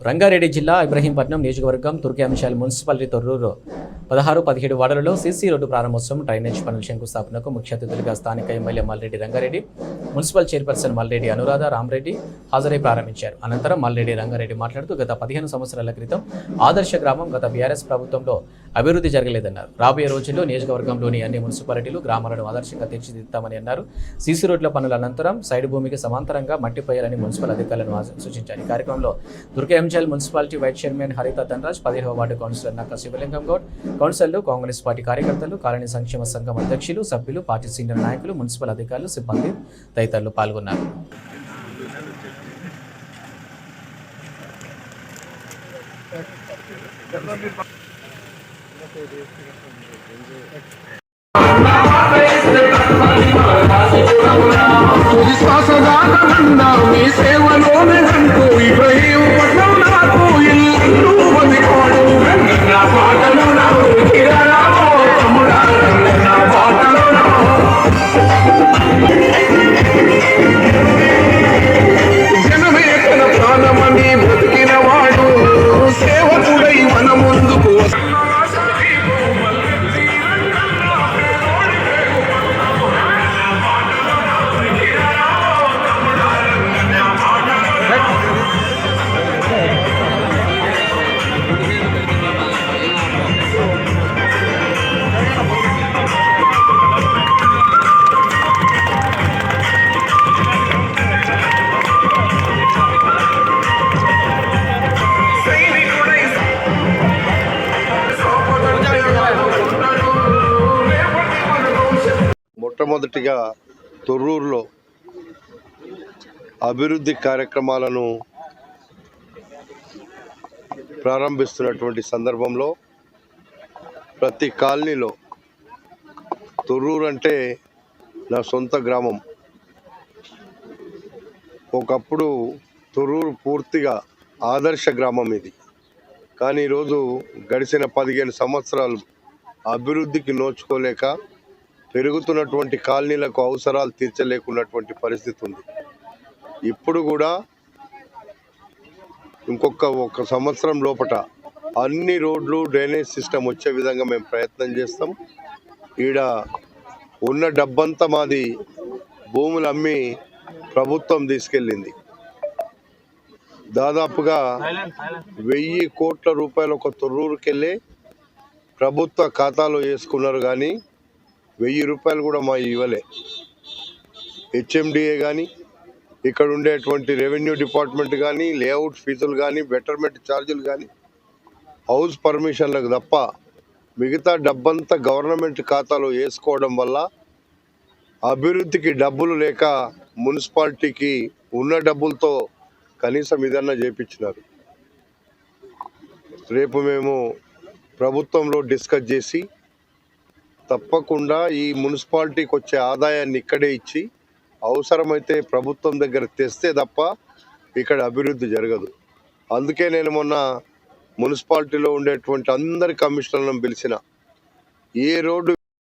రంగారెడ్డి జిల్లా ఇబ్రహీంపట్నం నియోజకవర్గం తుర్కి అంశాల మున్సిపాలిటీ తొర్రూరు పదహారు పదిహేడు వార్డులలో సీసీ రోడ్డు ప్రారంభోత్సవం డ్రైనేజ్ పనుల శంకుస్థాపనకు ముఖ్య అతిథులుగా స్థానిక MLA Malreddy Rangareddy municipal chairperson Malreddy Anuradha Ramareddy హాజరై ప్రారంభించారు. అనంతరం మల్రెడ్డి రంగారెడ్డి మాట్లాడుతూ గత పదిహేను సంవత్సరాల క్రితం ఆదర్శ గ్రామం గత బీఆర్ఎస్ ప్రభుత్వంలో అభివృద్ధి జరగలేదన్నారు. రాబోయే రోజుల్లో నియోజకవర్గంలోని అన్ని మున్సిపాలిటీలు గ్రామాలను ఆదర్శంగా తీర్చిదిద్దామని అన్నారు. సీసీ రోడ్ల పనుల అనంతరం సైడ్ భూమికి సమాంతరంగా మట్టిపోయాలని మున్సిపల్ అధికారులను సూచించారు ఈ కార్యక్రమంలో Turkayamjal municipality vice chairman Haritha Dhanraj పదిహేవ ward councillor Nakka Shivalingam Goud కౌన్సిలర్లు కాంగ్రెస్ పార్టీ కార్యకర్తలు కాలనీ సంక్షేమ సంఘం అధ్యక్షులు సభ్యులు పార్టీ సీనియర్ నాయకులు మున్సిపల్ అధికారులు సిబ్బంది తదితరులు పాల్గొన్నారు. తుది మొట్టమొదటిగా తొర్రూరులో అభివృద్ధి కార్యక్రమాలను ప్రారంభిస్తున్నటువంటి సందర్భంలో ప్రతి కాలనీలో తొర్రూరు అంటే నా సొంత గ్రామం. ఒకప్పుడు తొర్రూరు పూర్తిగా ఆదర్శ గ్రామం ఇది. కానీ ఈరోజు గడిచిన పదిహేను సంవత్సరాలు అభివృద్ధికి నోచుకోలేక పెరుగుతున్నటువంటి కాలనీలకు అవసరాలు తీర్చలేకున్నటువంటి పరిస్థితి ఉంది. ఇప్పుడు కూడా ఇంకొక ఒక సంవత్సరం లోపట అన్ని రోడ్లు డ్రైనేజ్ సిస్టమ్ వచ్చే విధంగా మేము ప్రయత్నం చేస్తాం. ఈడ ఉన్న డబ్బంతా మాది భూములు అమ్మి ప్రభుత్వం తీసుకెళ్ళింది. దాదాపుగా వెయ్యి కోట్ల రూపాయలు ఒక తొర్రూరుకెళ్ళి ప్రభుత్వ ఖాతాలో వేసుకున్నారు కానీ వెయ్యి రూపాయలు కూడా మా ఇవ్వలే. హెచ్ఎండిఏ కానీ ఇక్కడ ఉండేటువంటి రెవెన్యూ డిపార్ట్మెంట్ కానీ లేఅవుట్ ఫీజులు కానీ బెటర్మెంట్ ఛార్జీలు కానీ హౌస్ పర్మిషన్లకు తప్ప మిగతా డబ్బంతా గవర్నమెంట్ ఖాతాలో వేసుకోవడం వల్ల అభివృద్ధికి డబ్బులు లేక మున్సిపాలిటీకి ఉన్న డబ్బులతో కనీసం ఇదన్నా చేపించినారు. రేపు మేము ప్రభుత్వంలో డిస్కస్ చేసి తప్పకుండా ఈ మున్సిపాలిటీకి వచ్చే ఆదాయాన్ని ఇక్కడే ఇచ్చి అవసరమైతే ప్రభుత్వం దగ్గర తెస్తే తప్ప ఇక్కడ అభివృద్ధి జరగదు. అందుకే నేను మొన్న మున్సిపాలిటీలో ఉండేటువంటి అందరి కమిషనర్లను పిలిచిన ఏ రోడ్డు